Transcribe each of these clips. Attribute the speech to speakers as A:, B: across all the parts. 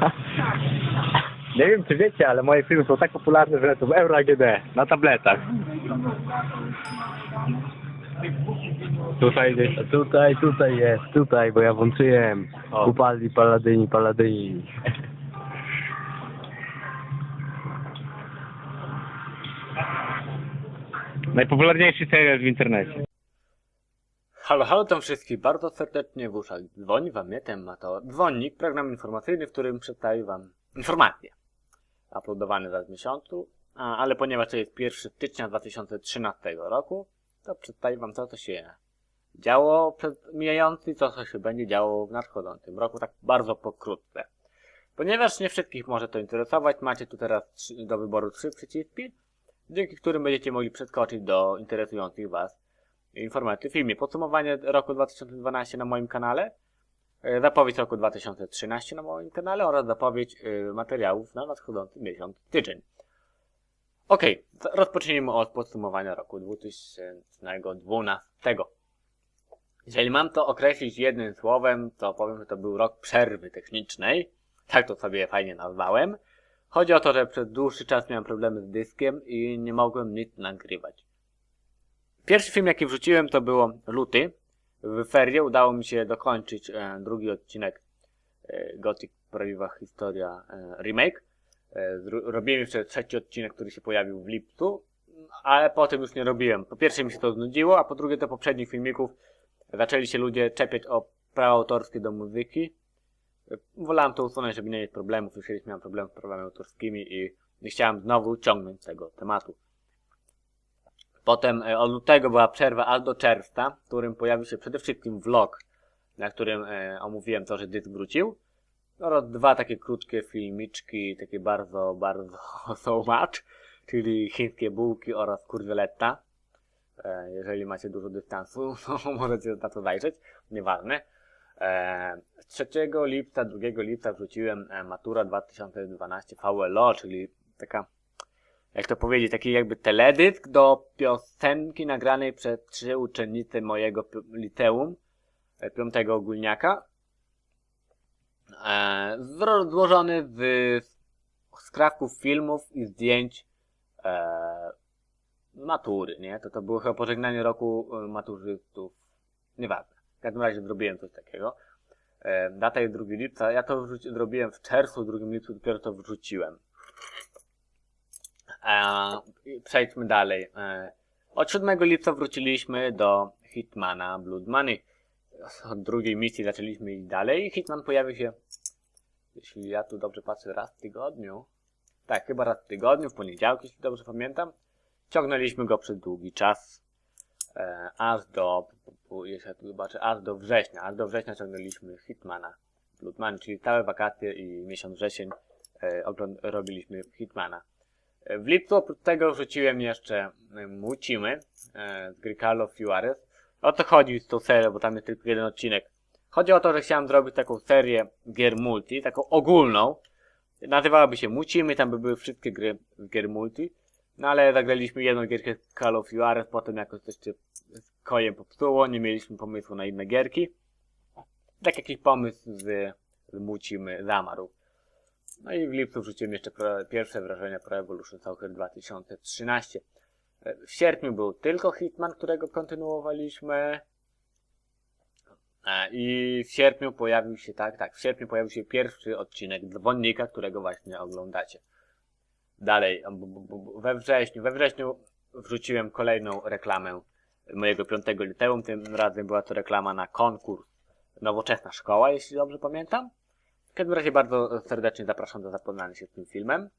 A: Nie wiem czy wiecie, ale moje filmy są tak popularne, że lecą w Euro AGD na tabletach. Tutaj gdzieś.
B: Tutaj, tutaj jest, tutaj, bo ja włączyłem.
A: O.
B: Upadli paladyni, paladyni.
A: Najpopularniejszy serial w internecie.
C: Halo, halo tam wszystkich, bardzo serdecznie w uszach. Dzwoni wam nie temat, to dzwonnik, program informacyjny, w którym przedstawi wam informacje. Uploadowany w miesiącu, a, ale ponieważ to jest 1 stycznia 2013 roku, to przedstawi wam co to się działo przed mijający, co to się będzie działo w nadchodzącym roku, tak bardzo pokrótce. Ponieważ nie wszystkich może to interesować, macie tu teraz do wyboru trzy przyciski, dzięki którym będziecie mogli przeskoczyć do interesujących was informacji filmie. Podsumowanie roku 2012 na moim kanale, e, zapowiedź roku 2013 na moim kanale oraz zapowiedź e, materiałów na nadchodzący miesiąc, tydzień. Ok, rozpocznijmy od podsumowania roku 2012. Jeżeli mam to określić jednym słowem, to powiem, że to był rok przerwy technicznej. Tak to sobie fajnie nazwałem. Chodzi o to, że przez dłuższy czas miałem problemy z dyskiem i nie mogłem nic nagrywać. Pierwszy film, jaki wrzuciłem, to było Luty. W ferie udało mi się dokończyć e, drugi odcinek e, Gothic Prawdziwa Historia e, Remake. E, robiłem jeszcze trzeci odcinek, który się pojawił w lipcu, ale potem już nie robiłem. Po pierwsze mi się to znudziło, a po drugie do poprzednich filmików zaczęli się ludzie czepiać o prawa autorskie do muzyki. Wolałem to usunąć, żeby nie mieć problemów. Już kiedyś miałem problem z prawami autorskimi i nie chciałem znowu ciągnąć tego tematu. Potem e, od lutego była przerwa aż do czerwca, w którym pojawił się przede wszystkim vlog, na którym e, omówiłem to, że dysk wrócił. Oraz dwa takie krótkie filmiczki, takie bardzo, bardzo so much, czyli chińskie bułki oraz kurwioletta. E, jeżeli macie dużo dystansu, to możecie na to zajrzeć, nieważne. E, 3 lipca, 2 lipca wrzuciłem Matura 2012 VLO, czyli taka jak to powiedzieć, taki jakby teledysk do piosenki nagranej przez trzy uczennice mojego liceum, e, piątego ogólniaka, e, złożony z skrawków filmów i zdjęć e, matury, nie? To to było chyba pożegnanie roku e, maturzystów, nieważne. W każdym razie zrobiłem coś takiego. E, data jest 2 lipca, ja to zrobiłem w czerwcu, w 2 lipcu dopiero to wrzuciłem. E, przejdźmy dalej. E, od 7 lipca wróciliśmy do Hitmana Blood Money. Od drugiej misji zaczęliśmy iść dalej. Hitman pojawił się, jeśli ja tu dobrze patrzę, raz w tygodniu. Tak, chyba raz w tygodniu, w poniedziałek, jeśli dobrze pamiętam. Ciągnęliśmy go przez długi czas. E, aż do, jeśli tu zobaczę, aż do września. Aż do września ciągnęliśmy Hitmana Blood Money, czyli całe wakacje i miesiąc wrzesień e, robiliśmy Hitmana. W lipcu oprócz tego wrzuciłem jeszcze y, Mucimy e, z gry Call of. O co chodzi z tą serią, bo tam jest tylko jeden odcinek. Chodzi o to, że chciałem zrobić taką serię gier multi, taką ogólną. Nazywałaby się Mucimy, tam by były wszystkie gry z gier multi. No ale zagraliśmy jedną gierkę z Call of Juarez, potem jakoś coś się z kojem popsuło, nie mieliśmy pomysłu na inne gierki. Tak jakiś pomysł z, z Mucimy zamarł. No i w lipcu wrzuciłem jeszcze pierwsze wrażenia Pro Evolution Soccer 2013. E, W sierpniu był tylko Hitman, którego kontynuowaliśmy. I w sierpniu pojawił się, tak, tak, w sierpniu pojawił się pierwszy odcinek Dzwonnika, którego właśnie oglądacie. Dalej, we wrześniu, we wrześniu wrzuciłem kolejną reklamę mojego piątego liceum. Tym razem była to reklama na konkurs Nowoczesna Szkoła, jeśli dobrze pamiętam. W każdym razie bardzo serdecznie zapraszam do zapoznania się z tym filmem.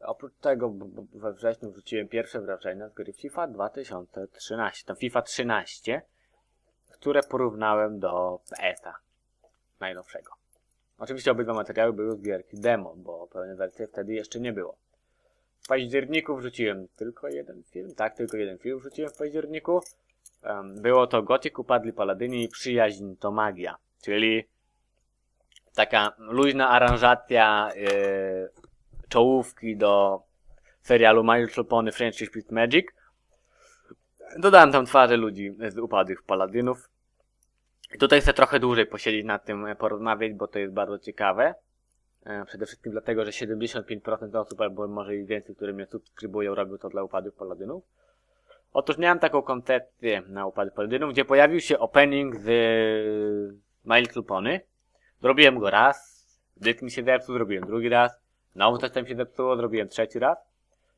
C: Oprócz tego we wrześniu wrzuciłem pierwsze wrażenia z gry FIFA 2013. To FIFA 13, które porównałem do PS-a najnowszego. Oczywiście obydwa materiały były z gierki demo, bo pełnej wersji wtedy jeszcze nie było. W październiku wrzuciłem tylko jeden film, tak, tylko jeden film wrzuciłem w październiku. Było to Gothic, Upadli Paladyni i Przyjaźń to Magia, czyli taka luźna aranżacja yy, czołówki do serialu My Little Pony Friendship with Magic. Dodałem tam twarze ludzi z upadłych paladynów. I tutaj chcę trochę dłużej posiedzieć nad tym, e, porozmawiać, bo to jest bardzo ciekawe. E, Przede wszystkim dlatego, że 75% osób, albo może i więcej, które mnie subskrybują, robią to dla upadłych paladynów. Otóż miałem taką koncepcję na upadłych paladynów, gdzie pojawił się opening z My Little Pony. Zrobiłem go raz, dysk mi się zepsuł, zrobiłem drugi raz, znowu coś tam się zepsuło, zrobiłem trzeci raz.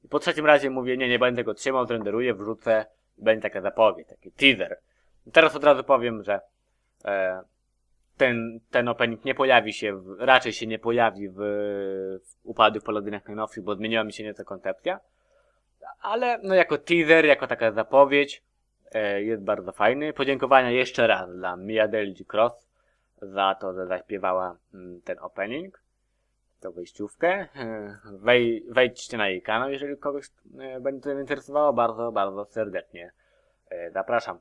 C: I po trzecim razie mówię, nie, nie będę go trzymał, zrenderuję, wrzucę, będzie taka zapowiedź, taki teaser. I teraz od razu powiem, że e, ten, ten opening nie pojawi się, w, raczej się nie pojawi w, w upadłych paladynach najnowszych, bo zmieniła mi się nieco koncepcja. Ale no jako teaser, jako taka zapowiedź e, jest bardzo fajny. Podziękowania jeszcze raz dla Mia Delgi Cross za to, że zaśpiewała mm, ten opening, tą wejściówkę. E, Wej, wejdźcie na jej kanał, jeżeli kogoś e, będzie to interesowało. Bardzo, bardzo serdecznie e, zapraszam.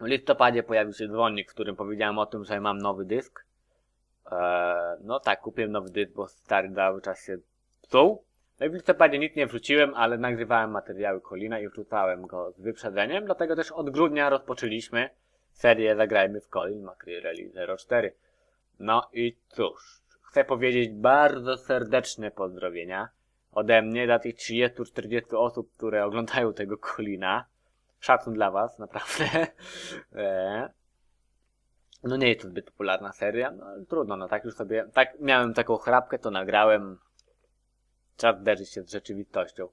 C: W listopadzie pojawił się dzwonnik, w którym powiedziałem o tym, że mam nowy dysk. No tak, kupiłem nowy dysk, bo stary cały czas się psuł. No i w listopadzie nic nie wrzuciłem, ale nagrywałem materiały Kolina i wrzucałem go z wyprzedzeniem, dlatego też od grudnia rozpoczęliśmy serię Zagrajmy w Colin Macri Rally 04. No i cóż, chcę powiedzieć bardzo serdeczne pozdrowienia ode mnie dla tych 30-40 osób, które oglądają tego Kolina. Szacun dla was, naprawdę. Eee. No nie jest to zbyt popularna seria, no ale trudno, no tak już sobie, tak miałem taką chrapkę, to nagrałem. Czas zderzyć się z rzeczywistością.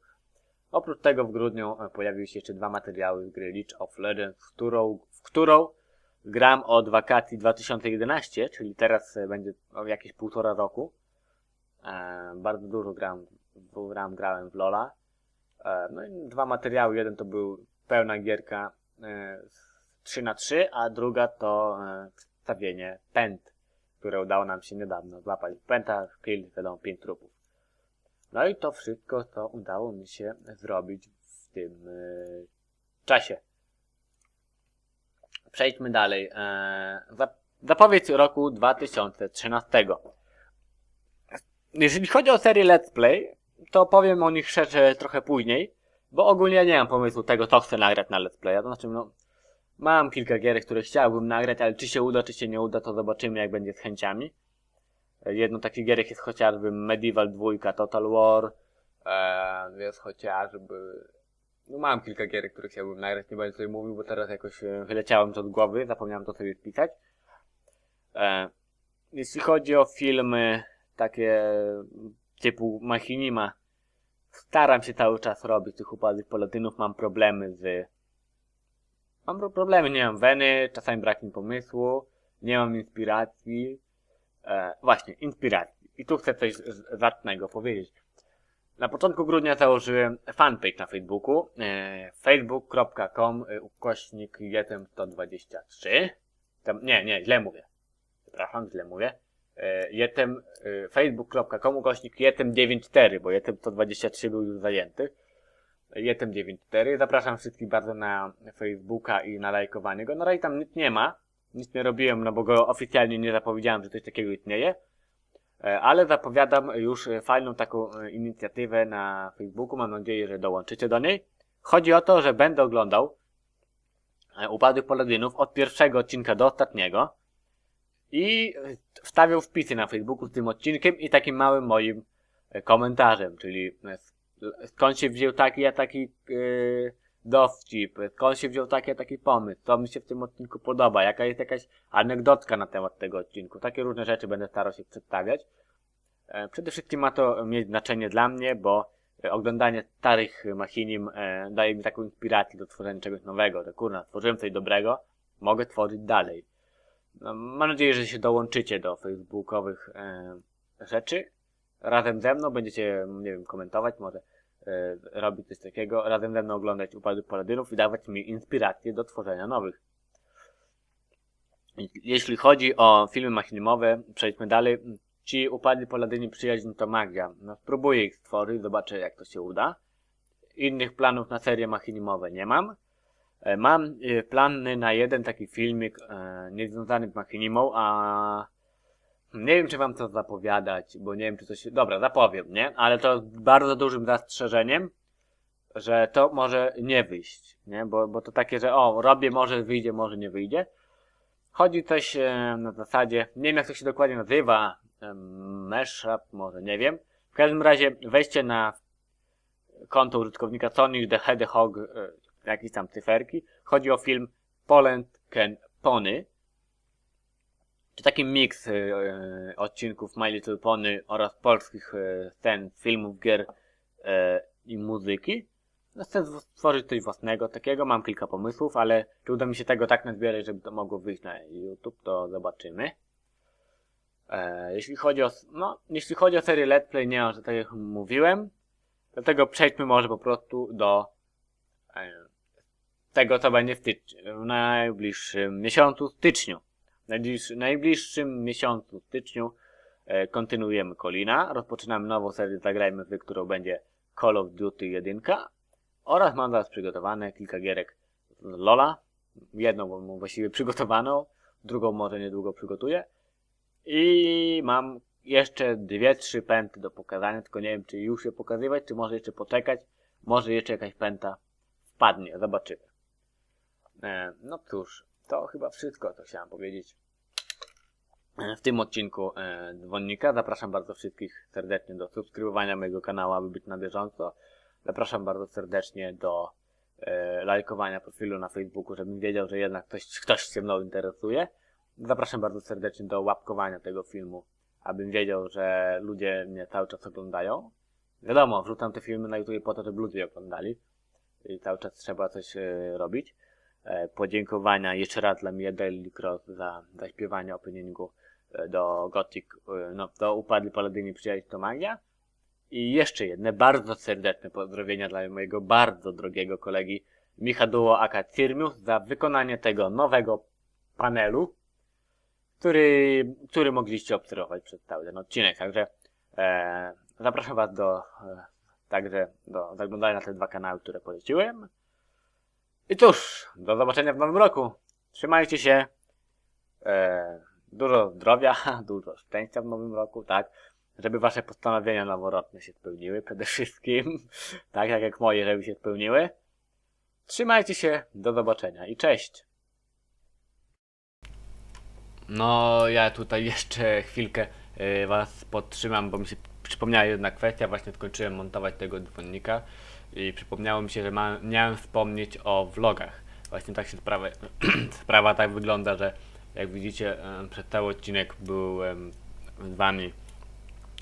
C: Oprócz tego w grudniu e, pojawiły się jeszcze dwa materiały z gry League of Legends, w którą, w którą gram od wakacji 2011, czyli teraz e, będzie jakieś półtora roku. E, bardzo dużo gram, gram, grałem w Lola. E, no i dwa materiały, jeden to był pełna gierka e, 3 na 3 a druga to e, wstawienie pęd, które udało nam się niedawno złapać. Pęta, kill, wiadomo, 5 trupów. No i to wszystko, co udało mi się zrobić w tym czasie. Przejdźmy dalej. E, zap- zapowiedź roku 2013. Jeżeli chodzi o serię Let's Play, to powiem o nich szczerze trochę później, bo ogólnie ja nie mam pomysłu tego, co chcę nagrać na Let's Playa. To znaczy, no, mam kilka gier, które chciałbym nagrać, ale czy się uda, czy się nie uda, to zobaczymy, jak będzie z chęciami. Jedną takich gierek jest chociażby Medieval 2 Total War, e, jest chociażby... No mam kilka gier, które chciałbym nagrać, nie będę sobie mówił, bo teraz jakoś e, wyleciałem to z głowy, zapomniałem to sobie wpisać. E, jeśli chodzi o filmy takie typu Machinima, staram się cały czas robić tych upadłych paladynów, mam problemy z... Mam pro- problemy, nie mam weny, czasami brak mi pomysłu, nie mam inspiracji. E, właśnie, inspiracji. I tu chcę coś zacnego powiedzieć. Na początku grudnia założyłem fanpage na Facebooku. E, facebook.com e, ukośnik jetem 123. Tam, nie, nie, źle mówię. Przepraszam, źle mówię. E, jetem, e, facebook.com ukośnik jetem94, bo jetem 123 był już zajęty. Jetem94. Zapraszam wszystkich bardzo na Facebooka i na lajkowanie go. Na razie tam nic nie ma. Nic nie robiłem, no bo go oficjalnie nie zapowiedziałem, że coś takiego istnieje. E, Ale zapowiadam już e, fajną taką e, inicjatywę na Facebooku. Mam nadzieję, że dołączycie do niej. Chodzi o to, że będę oglądał Upadłych Paladynów od pierwszego odcinka do ostatniego i wstawiał wpisy na Facebooku z tym odcinkiem i takim małym moim komentarzem, czyli skąd się wziął taki a taki e, dowcip, skąd się wziął taki taki pomysł, co mi się w tym odcinku podoba, jaka jest jakaś anegdotka na temat tego odcinku. Takie różne rzeczy będę starał się przedstawiać. E, Przede wszystkim ma to mieć znaczenie dla mnie, bo e, oglądanie starych machinim e, daje mi taką inspirację do tworzenia czegoś nowego. To kurna, stworzyłem coś dobrego, mogę tworzyć dalej. No, mam nadzieję, że się dołączycie do facebookowych rzeczy. Razem ze mną będziecie, nie wiem, komentować, może e, robić coś takiego. Razem ze mną oglądać Upadłych Paladynów i dawać mi inspirację do tworzenia nowych. Jeśli chodzi o filmy machinimowe, przejdźmy dalej. Ci Upadli Paladyni Przyjaźń to magia. No, spróbuję ich stworzyć, zobaczę jak to się uda. Innych planów na serie machinimowe nie mam. E, Mam e, plany na jeden taki filmik e, niezwiązany z machinimą, a nie wiem czy wam to zapowiadać, bo nie wiem czy to się... Dobra, zapowiem, nie? Ale to bardzo dużym zastrzeżeniem, że to może nie wyjść, nie? Bo, bo to takie, że o, robię, może wyjdzie, może nie wyjdzie. Chodzi coś e, na zasadzie, nie wiem jak to się dokładnie nazywa, em, Mashup, może nie wiem. W każdym razie wejście na konto użytkownika Sonic the Hedgehog, e, jakieś tam cyferki. Chodzi o film Poland Can Pony. To taki miks e, e, odcinków My Little Pony oraz polskich e, scen, filmów, gier e, i muzyki. No, chcę stworzyć coś własnego takiego, mam kilka pomysłów, ale czy uda mi się tego tak nazbierać, żeby to mogło wyjść na YouTube, to zobaczymy. E, jeśli chodzi o, no, jeśli chodzi o serię Let's Play, nie, że tak jak mówiłem, dlatego przejdźmy może po prostu do e, tego, co będzie w, w najbliższym miesiącu, styczniu. Najbliższy, najbliższym miesiącu, styczniu, e, kontynuujemy Kolina, rozpoczynamy nową serię Zagrajmy w, którą będzie Call of Duty 1 oraz mam teraz przygotowane kilka gierek Lola. Jedną mam właściwie przygotowaną, drugą może niedługo przygotuję. I mam jeszcze dwie, trzy pęty do pokazania, tylko nie wiem czy już je pokazywać, czy może jeszcze poczekać. Może jeszcze jakaś pęta wpadnie, zobaczymy. E, no cóż, to chyba wszystko, co chciałem powiedzieć. W tym odcinku e, dzwonnika zapraszam bardzo wszystkich serdecznie do subskrybowania mojego kanału, aby być na bieżąco. Zapraszam bardzo serdecznie do e, lajkowania profilu na Facebooku, żebym wiedział, że jednak ktoś, ktoś się mną interesuje. Zapraszam bardzo serdecznie do łapkowania tego filmu, abym wiedział, że ludzie mnie cały czas oglądają. Wiadomo, wrzucam te filmy na YouTube po to, żeby ludzie oglądali. I cały czas trzeba coś e, robić. E, podziękowania jeszcze raz dla Daily Cross za zaśpiewanie openingu e, do Gothic, e, no, do Upadli Paladyni Przyjaciół to Magia. I jeszcze jedne bardzo serdeczne pozdrowienia dla mojego bardzo drogiego kolegi Michaduło Aka Cyrmius za wykonanie tego nowego panelu, który, który mogliście obserwować przez cały ten odcinek. Także e, zapraszam Was do, e, także do zaglądania na te dwa kanały, które poleciłem. I cóż, do zobaczenia w nowym roku. Trzymajcie się. E, dużo zdrowia, dużo szczęścia w nowym roku, tak żeby wasze postanowienia noworodne się spełniły przede wszystkim. tak jak, jak moje, żeby się spełniły. Trzymajcie się, do zobaczenia i cześć. No, ja tutaj jeszcze chwilkę y, was podtrzymam, bo mi się przypomniała jedna kwestia. Właśnie skończyłem montować tego dzwonnika i przypomniało mi się, że ma, miałem wspomnieć o vlogach. Właśnie tak się sprawa, sprawa tak wygląda, że jak widzicie, em, przez cały odcinek byłem z wami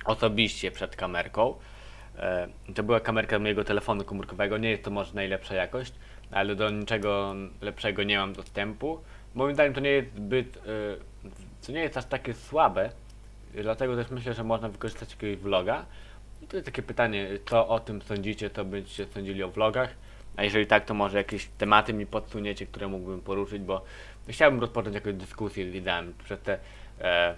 C: osobiście przed kamerką. E, To była kamerka mojego telefonu komórkowego. Nie jest to może najlepsza jakość, ale do niczego lepszego nie mam dostępu. Moim zdaniem to nie jest zbyt. e, To nie jest aż takie słabe. Dlatego też myślę, że można wykorzystać jakiegoś vloga. I to jest takie pytanie, co o tym sądzicie, co będziecie sądzili o vlogach. A jeżeli tak, to może jakieś tematy mi podsuniecie, które mógłbym poruszyć, bo chciałbym rozpocząć jakąś dyskusję z widzami przez te e,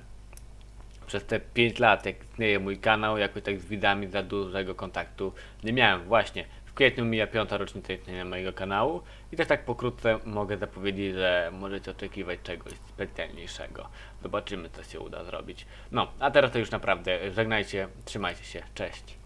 C: przez te 5 lat, jak istnieje mój kanał, jakoś tak z widzami za dużego kontaktu nie miałem. Właśnie kwietniu mija piąta rocznica istnienia mojego kanału i też tak pokrótce mogę zapowiedzieć, że możecie oczekiwać czegoś specjalniejszego. Zobaczymy, co się uda zrobić. No, a teraz to już naprawdę żegnajcie, trzymajcie się, cześć.